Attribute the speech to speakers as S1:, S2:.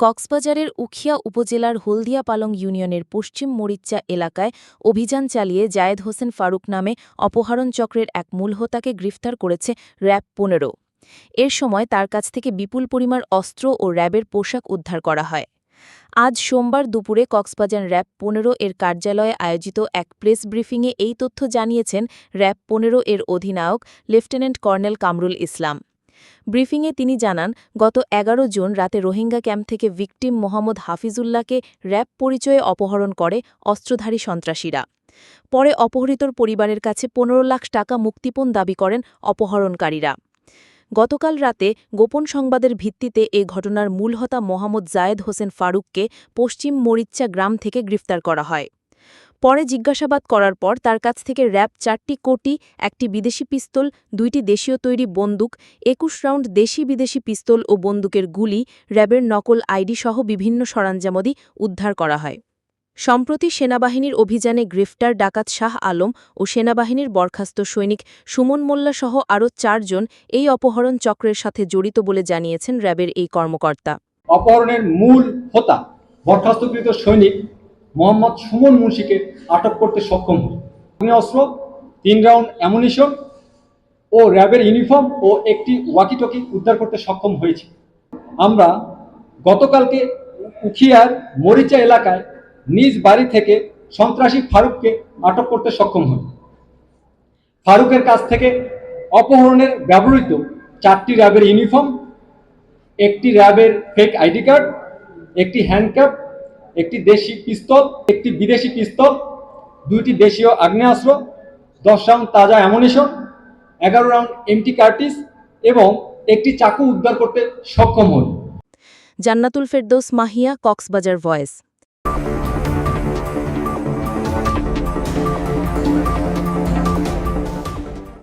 S1: কক্সবাজারের উখিয়া উপজেলার হলদিয়া পালং ইউনিয়নের পশ্চিম মরিচ্চা এলাকায় অভিযান চালিয়ে জায়েদ হোসেন ফারুক নামে অপহরণ চক্রের এক মূলহোতাকে গ্রেফতার করেছে র্যাব পনেরো। এর সময় তার কাছ থেকে বিপুল পরিমাণ অস্ত্র ও র্যাবের পোশাক উদ্ধার করা হয়। আজ সোমবার দুপুরে কক্সবাজার র্যাব পনেরো এর কার্যালয়ে আয়োজিত এক প্রেস ব্রিফিংয়ে এই তথ্য জানিয়েছেন র্যাব পনেরো এর অধিনায়ক লেফটেন্যান্ট কর্নেল কামরুল ইসলাম। ব্রিফিংয়ে তিনি জানান, গত এগারো জুন রাতে রোহিঙ্গা ক্যাম্প থেকে ভিকটিম মোহাম্মদ হাফিজুল্লাহকে র্যাব পরিচয়ে অপহরণ করে অস্ত্রধারী সন্ত্রাসীরা। পরে অপহৃতর পরিবারের কাছে পনেরো লাখ টাকা মুক্তিপণ দাবি করেন অপহরণকারীরা। গতকাল রাতে গোপন সংবাদের ভিত্তিতে এ ঘটনার মূলহতা মোহাম্মদ জায়েদ হোসেন ফারুককে পশ্চিম মরিচ্চা গ্রাম থেকে গ্রেফতার করা হয়। পরে জিজ্ঞাসাবাদ করার পর তার কাছ থেকে র্যাব চারটি কোটি, একটি বিদেশি পিস্তল, দুইটি দেশীয় তৈরি বন্দুক, একুশ রাউন্ড দেশি বিদেশি পিস্তল ও বন্দুকের গুলি, র্যাবের নকল আইডি সহ বিভিন্ন সরঞ্জামদি উদ্ধার করা হয়। সম্প্রতি সেনাবাহিনীর অভিযানে গ্রেফতার ডাকাত শাহ আলম ও সেনাবাহিনীর বরখাস্ত সৈনিক সুমন মোল্লা সহ আরও চারজন এই অপহরণ চক্রের সাথে জড়িত বলে জানিয়েছেন র্যাবের এই কর্মকর্তা।
S2: অপহরণের মূল হোতা, বরখাস্তকৃত সৈনিক মোহাম্মদ সুমন মুন্সিকে আটক করতে সক্ষম হই অস্ত্র, তিন রাউন্ড অ্যামুনিশন ও র্যাবের ইউনিফর্ম ও একটি ওয়াকিটকি উদ্ধার করতে সক্ষম হয়েছে। আমরা গতকালকে উখিয়ার মরিচা এলাকায় নিজ বাড়ি থেকে সন্ত্রাসী ফারুককে আটক করতে সক্ষম হই। ফারুকের কাছ থেকে অপহরণের ব্যবহৃত চারটি র্যাবের ইউনিফর্ম, একটি র্যাবের ফেক আইডি কার্ড, একটি হ্যান্ডকাপ একটি দেশি পিস্তল, একটি বিদেশি পিস্তল, দুইটি দেশীয় আগ্নেয়াস্ত্র, দশ রাউন্ড তাজা অ্যামুনিশন, এগারো রাউন্ড এমটি কার্টিস এবং একটি চাকু উদ্ধার করতে সক্ষম হন
S1: জান্নাতুল ফেরদৌস মাহিয়া, কক্সবাজার ভয়েস।